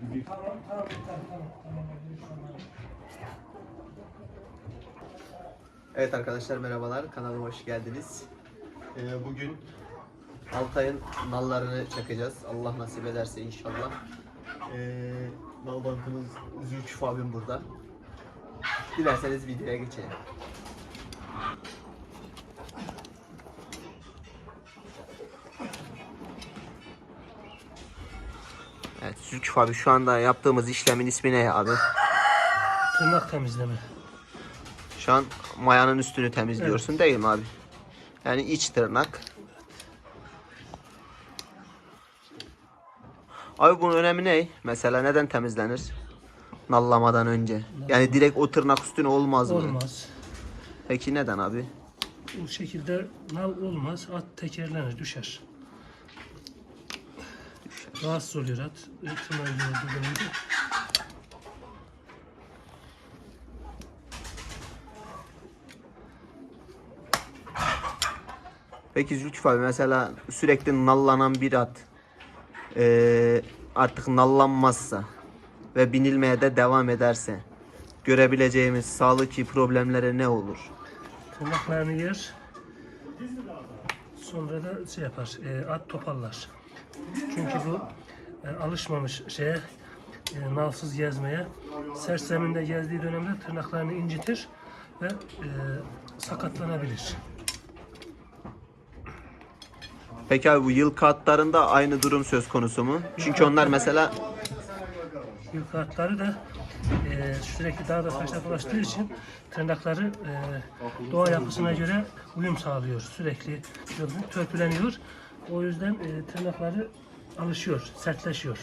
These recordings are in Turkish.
Tamam tamam tamam tamam. tamam. Evet arkadaşlar merhabalar kanalıma hoş geldiniz. Ee, bugün Altay'ın nallarını çakacağız. Allah nasip ederse inşallah. Ee, nal bankımız Zülküf abim burada. Dilerseniz videoya geçelim. Zülküf abi şu anda yaptığımız işlemin ismi ne abi? Tırnak temizleme. Şu an mayanın üstünü temizliyorsun değil mi abi? Yani iç tırnak. Abi bunun önemi ne? Mesela neden temizlenir? Nallamadan önce. Yani direkt o tırnak üstüne olmaz mı? Olmaz. Peki neden abi? Bu şekilde nal olmaz. At tekerlenir, düşer. Rahatsız oluyor at. Tırnağı gördüğü zaman da. Peki Zülküf abi mesela sürekli nallanan bir at eee, artık nallanmazsa ve binilmeye de devam ederse görebileceğimiz sağlık problemleri ne olur? Tırnaklarını yer. Sonra da şey yapar, e, at topallar. Çünkü bu e, alışmamış şeye, e, nalsız gezmeye, sert zeminde gezdiği dönemde tırnaklarını incitir ve e, sakatlanabilir. Peki abi bu yıl katlarında aynı durum söz konusu mu? Çünkü onlar mesela Yük atları da e, sürekli dağda taşla dolaştığı için tırnakları e, doğa yapısına göre uyum sağlıyor. Sürekli törpüleniyor. O yüzden e, tırnakları alışıyor, sertleşiyor.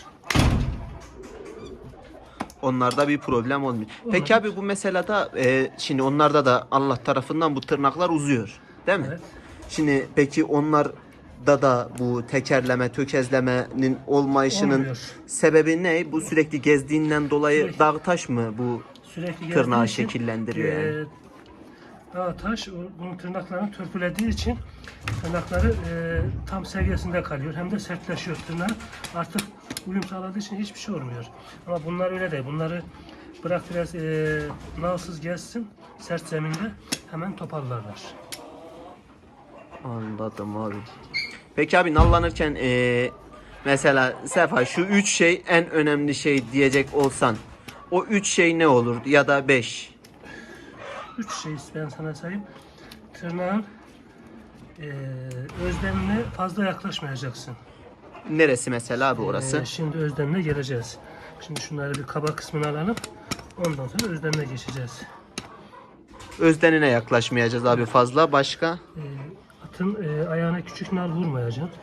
onlarda bir problem olmuyor. Peki abi bu mesela da e, şimdi onlarda da Allah tarafından bu tırnaklar uzuyor. Değil mi? Evet. Şimdi peki onlar da da bu tekerleme, tökezlemenin olmayışının Olmuyor. sebebi ne? Bu sürekli gezdiğinden dolayı Sürekli. dağ taş mı bu? Sürekli Tırnağı gezdiği için, şekillendiriyor yani. e, taş bunun tırnaklarını törpülediği için tırnakları e, tam seviyesinde kalıyor. Hem de sertleşiyor tırnağı. Artık uyum sağladığı için hiçbir şey olmuyor. Ama bunlar öyle değil. Bunları bırak biraz e, nalsız gezsin sert zeminde hemen toparlarlar. Anladım abi. Peki abi nallanırken eee, mesela Sefa şu üç şey en önemli şey diyecek olsan o üç şey ne olur ya da beş? Üç şey ben sana sayayım. Tırnağın e, özlemine fazla yaklaşmayacaksın. Neresi mesela abi orası? Ee, şimdi özlemine geleceğiz. Şimdi şunları bir kaba kısmını alalım. Ondan sonra özlemine geçeceğiz. Özdenine yaklaşmayacağız abi fazla. Başka? Ee, atın e, ayağına küçük nal vurmayacaksın.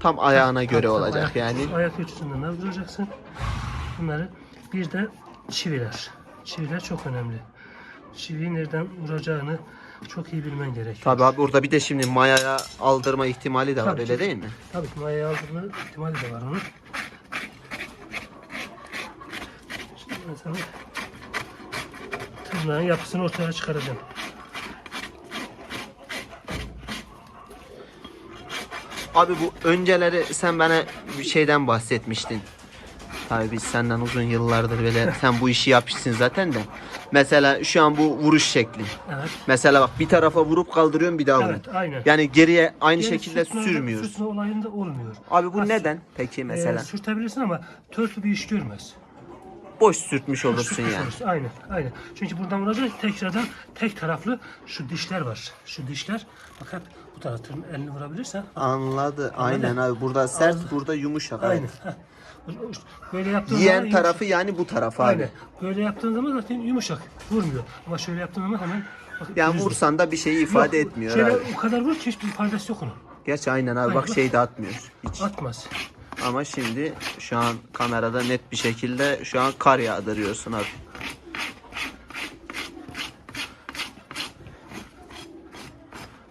Tam ayağına göre Tam olacak ayak, yani. Ayak ölçüsünden nal vuracaksın. Bunları bir de çiviler. Çiviler çok önemli. Çiviyi nereden vuracağını çok iyi bilmen gerekiyor. Tabi abi burada bir de şimdi mayaya aldırma ihtimali de var Tabii öyle ki. değil mi? Tabii ki mayaya aldırma ihtimali de var onun. Şimdi sana tırnağın yapısını ortaya çıkaracağım. Abi bu önceleri sen bana bir şeyden bahsetmiştin. Tabii biz senden uzun yıllardır böyle sen bu işi yapmışsın zaten de. Mesela şu an bu vuruş şekli. Evet. Mesela bak bir tarafa vurup kaldırıyorum bir daha vuruyorum. Evet, aynen. Yani geriye aynı Geri şekilde sürtme- sürmüyoruz. Sürtme olayında olmuyor. Abi bu Ha, neden peki mesela? Ee, sürtebilirsin ama törpü bir iş görmez. Boş sürtmüş olursun yani. olursun. Aynen, aynen. Çünkü buradan vuracak tekrardan tek taraflı şu dişler var. Şu dişler bak hep bu tarafın elini vurabilirsen Anladı. Aynen abi. Burada sert, Ağzı- burada yumuşak. aynen. Aynen. Böyle yaptığın Yiyen zaman tarafı yani bu taraf abi. Aynen. Böyle yaptığın zaman zaten yumuşak. Vurmuyor. Ama şöyle yaptığın zaman hemen bak, Yani düzdür. vursan da bir şeyi ifade Yok, etmiyor Şöyle abi. o kadar vur ki hiçbir faydası yok onun. Gerçi aynen abi bak Aynen. şey de atmıyor. Hiç. Atmaz. Ama şimdi şu an kamerada net bir şekilde şu an kar yağdırıyorsun abi.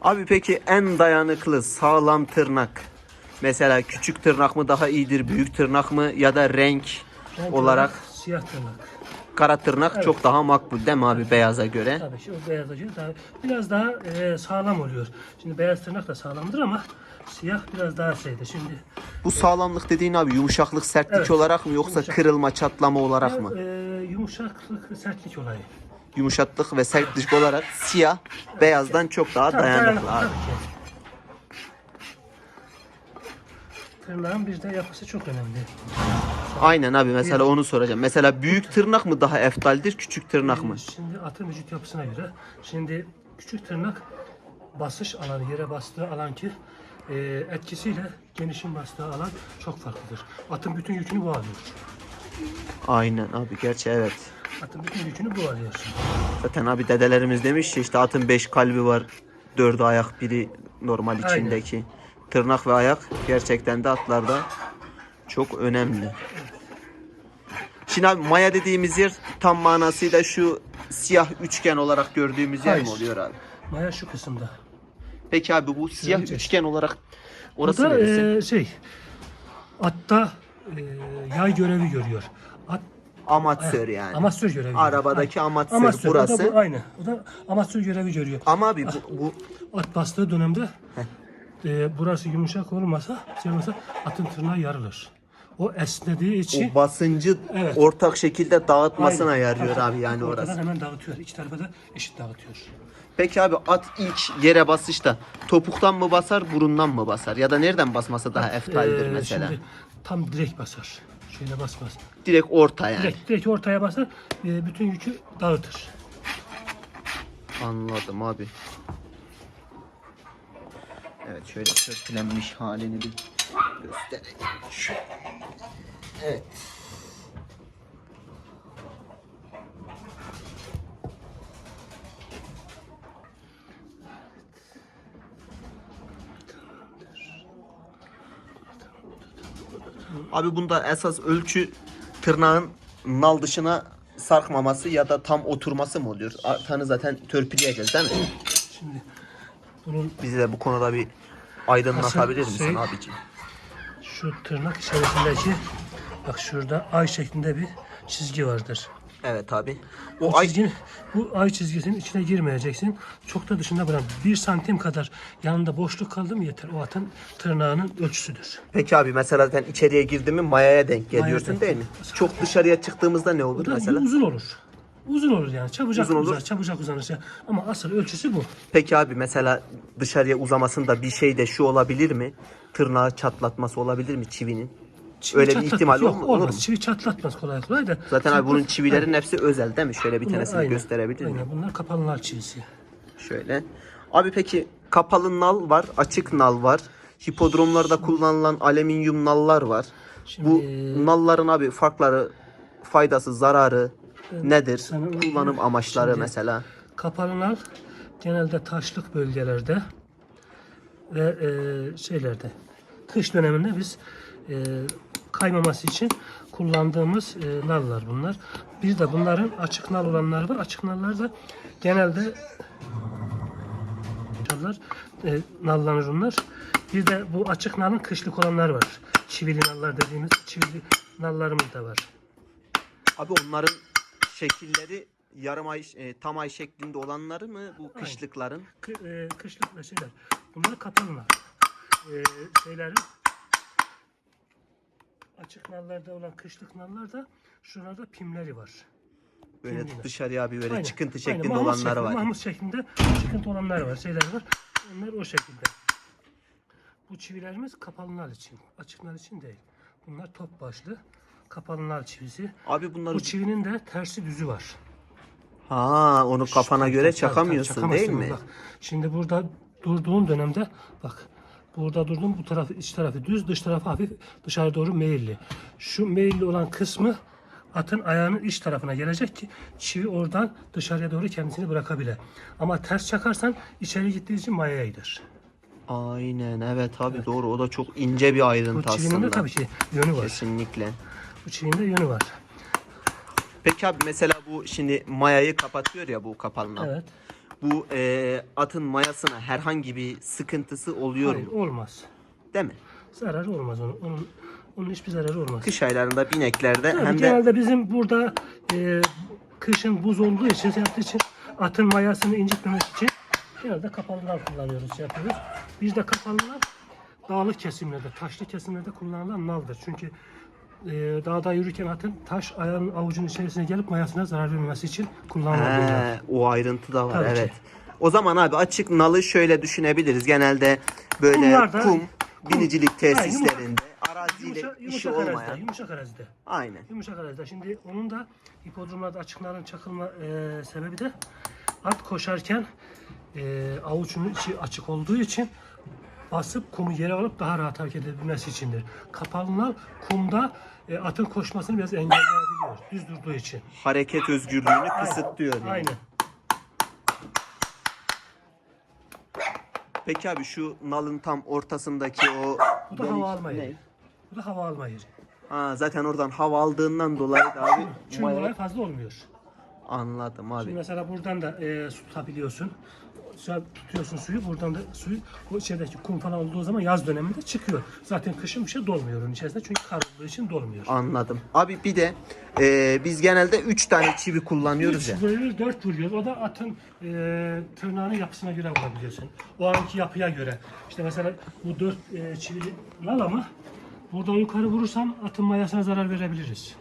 Abi peki en dayanıklı sağlam tırnak mesela küçük tırnak mı daha iyidir büyük tırnak mı ya da renk Renk olarak siyah tırnak. Kara tırnak çok daha makbul değil mi abi beyaza göre? Tabii ki o beyaza göre daha, biraz daha e, sağlam oluyor. Şimdi beyaz tırnak da sağlamdır ama siyah biraz daha şeydi. Şimdi Bu sağlamlık dediğin abi yumuşaklık, sertlik Evet, olarak mı yoksa yumuşak. kırılma, çatlama olarak mı? E, yumuşaklık, sertlik olayı. Yumuşaklık ve sertlik olarak siyah, beyazdan çok daha Tabii, dayanıklı dayanıklı, abi. tabii ki. Tırnağın bir de yapısı çok önemli. Aynen abi mesela onu soracağım. Mesela büyük tırnak mı daha eftaldir, küçük tırnak mı? Şimdi atın vücut yapısına göre. Şimdi küçük tırnak basış alanı, yere bastığı alan ki e, etkisiyle genişin bastığı alan çok farklıdır. Atın bütün yükünü bu alıyor. Aynen abi gerçi evet. Atın bütün yükünü bu alıyor. Zaten abi dedelerimiz demiş ya işte atın 5 kalbi var. Dördü ayak biri normal Aynen. içindeki. Tırnak ve ayak gerçekten de atlarda çok önemli. Şimdi abi maya dediğimiz yer tam manasıyla şu siyah üçgen olarak gördüğümüz yer mi oluyor abi? Maya şu kısımda. Peki abi bu siyah Önce. üçgen olarak orası Bu da neresi? e, şey atta e, yay görevi görüyor. At Amatör yani. amatör görevi. Arabadaki Aynen. amatör, O da burası. bu, aynı. O da amatör görevi görüyor. Ama abi bu, bu At bastığı dönemde e, burası yumuşak olmasa, şey olmasa atın tırnağı yarılır. O esnediği için o basıncı Evet. ortak şekilde dağıtmasına Aynen. yarıyor abi yani ortadan orası. hemen dağıtıyor. İki tarafa da eşit dağıtıyor. Peki abi at ilk yere basışta topuktan mı basar, burundan mı basar? Ya da nereden basması daha eftaldir Ee, mesela? Şimdi tam direkt basar. Şöyle basmaz. Direkt orta yani. Direkt, direkt ortaya basar. e, bütün yükü dağıtır. Anladım abi. Evet şöyle köklenmiş halini bir göstereyim. Şöyle. Evet. Abi bunda esas ölçü tırnağın nal dışına sarkmaması ya da tam oturması mı oluyor? Artanı zaten törpüleyeceğiz değil mi? Şimdi bunun Bizi de bu konuda bir aydınlatabilir Asıl misin şey- abicim? şu tırnak içerisindeki bak şurada ay şeklinde bir çizgi vardır. Evet abi. O ay çizginin, bu ay çizgisinin içine girmeyeceksin. Çok da dışında bırak. Bir santim kadar yanında boşluk kaldı mı yeter. O atın tırnağının ölçüsüdür. Peki abi mesela zaten içeriye girdi mi mayaya denk geliyorsun denk değil mi? Çok dışarıya çıktığımızda ne Bu olur mesela? uzun olur. Uzun olur yani. Çabucak Uzun olur. uzar, çabucak uzanır. Ama asıl ölçüsü bu. Peki abi mesela dışarıya uzamasında bir şey de şu olabilir mi? Tırnağı çatlatması olabilir mi çivinin? Çivi Öyle bir çatlatmaz. ihtimal Yok, olur olmaz. mu? Çivi çatlatmaz kolay kolay da. Zaten abi bunun Çatlat- çivilerin hepsi özel değil mi? Şöyle bir Bunlar tanesini aynen, gösterebilir miyim? Aynen bunlar kapalılar çivisi. Şöyle. Abi peki kapalı nal var, açık nal var. Hipodromlarda kullanılan alüminyum nallar var. Bu Şimdi- nalların abi farkları, faydası, zararı nedir? Kullanım amaçları Şimdi- mesela. Kapalılar genelde taşlık bölgelerde ve e, şeylerde kış döneminde biz e, kaymaması için kullandığımız e, nallar bunlar. Bir de bunların açık nal olanları var. Açık nallar da genelde nallar e, nallanır onlar. Bir de bu açık nalın kışlık olanları var. Çivili nallar dediğimiz çivili nallarımız da var. Abi onların şekilleri yarım ay, e, tam ay şeklinde olanları mı bu kışlıkların? Kı- e, kışlık ve şeyler. Bunlar nal. E, şeylerin açık nallarda olan kışlık nallarda şuralarda pimleri var. Böyle Bilmiyorum. dışarıya abi böyle Aynen, çıkıntı aynen. şeklinde Mahmut olanları şeklinde, var. Mahmut şeklinde çıkıntı olanlar var. Şeyler var. Onlar o şekilde. Bu çivilerimiz kapalı nal için. Açık nal için değil. Bunlar top başlı. Kapalı çivisi. Abi bunları Bu çivinin de tersi düzü var. ha onu kafana Tabii, göre tabii, tabii, çakamıyorsun çakamazsın. değil mi? Bak, şimdi burada durduğun dönemde bak burada durdum bu tarafı iç tarafı düz dış tarafı hafif dışarı doğru meyilli. Şu meyilli olan kısmı atın ayağının iç tarafına gelecek ki çivi oradan dışarıya doğru kendisini bırakabilir. Ama ters çakarsan içeri gittiği için mayaya gider. Aynen evet abi doğru o da çok ince bir Bu ayrıntı çivinin de aslında. tabii ki yönü var. Kesinlikle. Bu çivinin de yönü var. Peki abi mesela bu şimdi mayayı kapatıyor ya bu kapalı nal. Evet. Bu e, atın mayasına herhangi bir sıkıntısı oluyor Hayır, mu? olmaz. Değil mi? Zararı olmaz onun. Onun, onun hiçbir zararı olmaz. Kış aylarında bineklerde Tabii hem de genelde bizim burada e, kışın buz olduğu için, şey yaptığı için atın mayasını incitmemek için genelde kapalılar kullanıyoruz, şey yapıyoruz. Biz de kapalılar dağlık kesimlerde, taşlı kesimlerde kullanılan naldır. Çünkü e, dağda yürürken atın taş ayağının avucunun içerisine gelip mayasına zarar vermemesi için. He, o ayrıntı da var Tabii ki. evet. O zaman abi açık nalı şöyle düşünebiliriz. Genelde böyle Kumlarda- kum, kum. binicilik tesislerinde araziyle Yumuşak, işi yumuşak arazide, olmayan. yumuşak arazide. Aynen. Yumuşak arazide. Şimdi onun da hipodromlarda açıkların çakılma e, sebebi de at koşarken e, avucunun içi açık olduğu için basıp kumu yere alıp daha rahat hareket edebilmesi içindir. Kapalı nal kumda e, atın koşmasını biraz engelleyebiliyor. Düz durduğu için. Hareket özgürlüğünü kısıtlıyor. yani. Aynen. Peki abi şu nalın tam ortasındaki o Bu da hava alma ne? yeri. Bu da hava alma yeri. Ha, zaten oradan hava aldığından dolayı da abi Çünkü olay fazla olmuyor. anladım Şimdi abi. mesela buradan da e, su tutabiliyorsun. Sonra tutuyorsun suyu, buradan da suyu o içerideki kum falan olduğu zaman yaz döneminde çıkıyor. Zaten kışın bir şey dolmuyor onun içerisinde çünkü kar olduğu için dolmuyor. Anladım. Abi bir de e, biz genelde 3 tane çivi kullanıyoruz ya. Üç vuruyor, dört vuruyor. O da atın e, tırnağının yapısına göre vurabiliyorsun. O anki yapıya göre. İşte mesela bu dört e, çivili nal ama buradan yukarı vurursam atın mayasına zarar verebiliriz.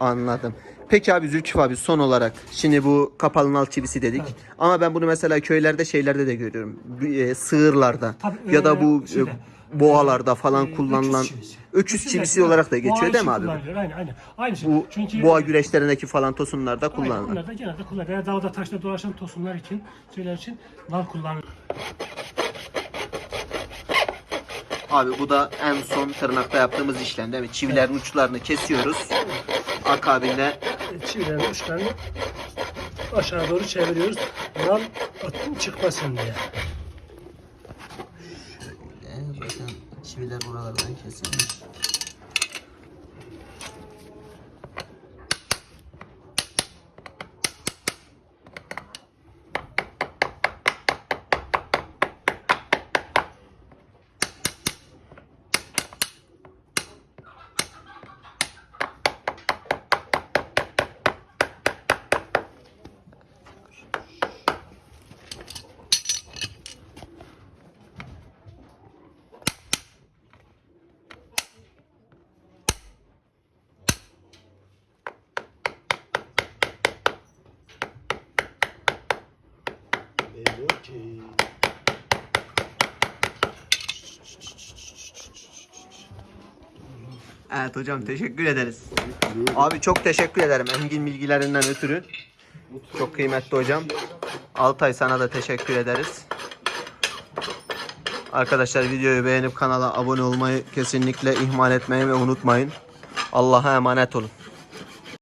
Anladım. Peki abi Zülküf abi son olarak şimdi bu kapalı nal çivisi dedik. Evet. Ama ben bunu mesela köylerde şeylerde de görüyorum. E, sığırlarda Tabii, ya da bu e, şeyde, boğalarda falan E, kullanılan öküz çivisi. öküz çivisi olarak da geçiyor değil mi abi? Aynen aynen. Aynı şey. Bu Çünkü boğa güreşlerindeki falan tosunlarda Aynen, kullanılan. Bunlar da genelde kullanılıyor. Veya dağda taşta dolaşan tosunlar için, şeyler için nal kullanılıyor. Abi bu da en son tırnakta yaptığımız işlem değil mi? Çivilerin uçlarını kesiyoruz. Akabinde Çivilerin uçlarını aşağı doğru çeviriyoruz. Nal atın çıkmasın diye. zaten çiviler buralardan kesilmiş. Evet hocam teşekkür ederiz. Abi çok teşekkür ederim engin bilgilerinden ötürü. Çok kıymetli hocam. Altay sana da teşekkür ederiz. Arkadaşlar videoyu beğenip kanala abone olmayı kesinlikle ihmal etmeyin ve unutmayın. Allah'a emanet olun.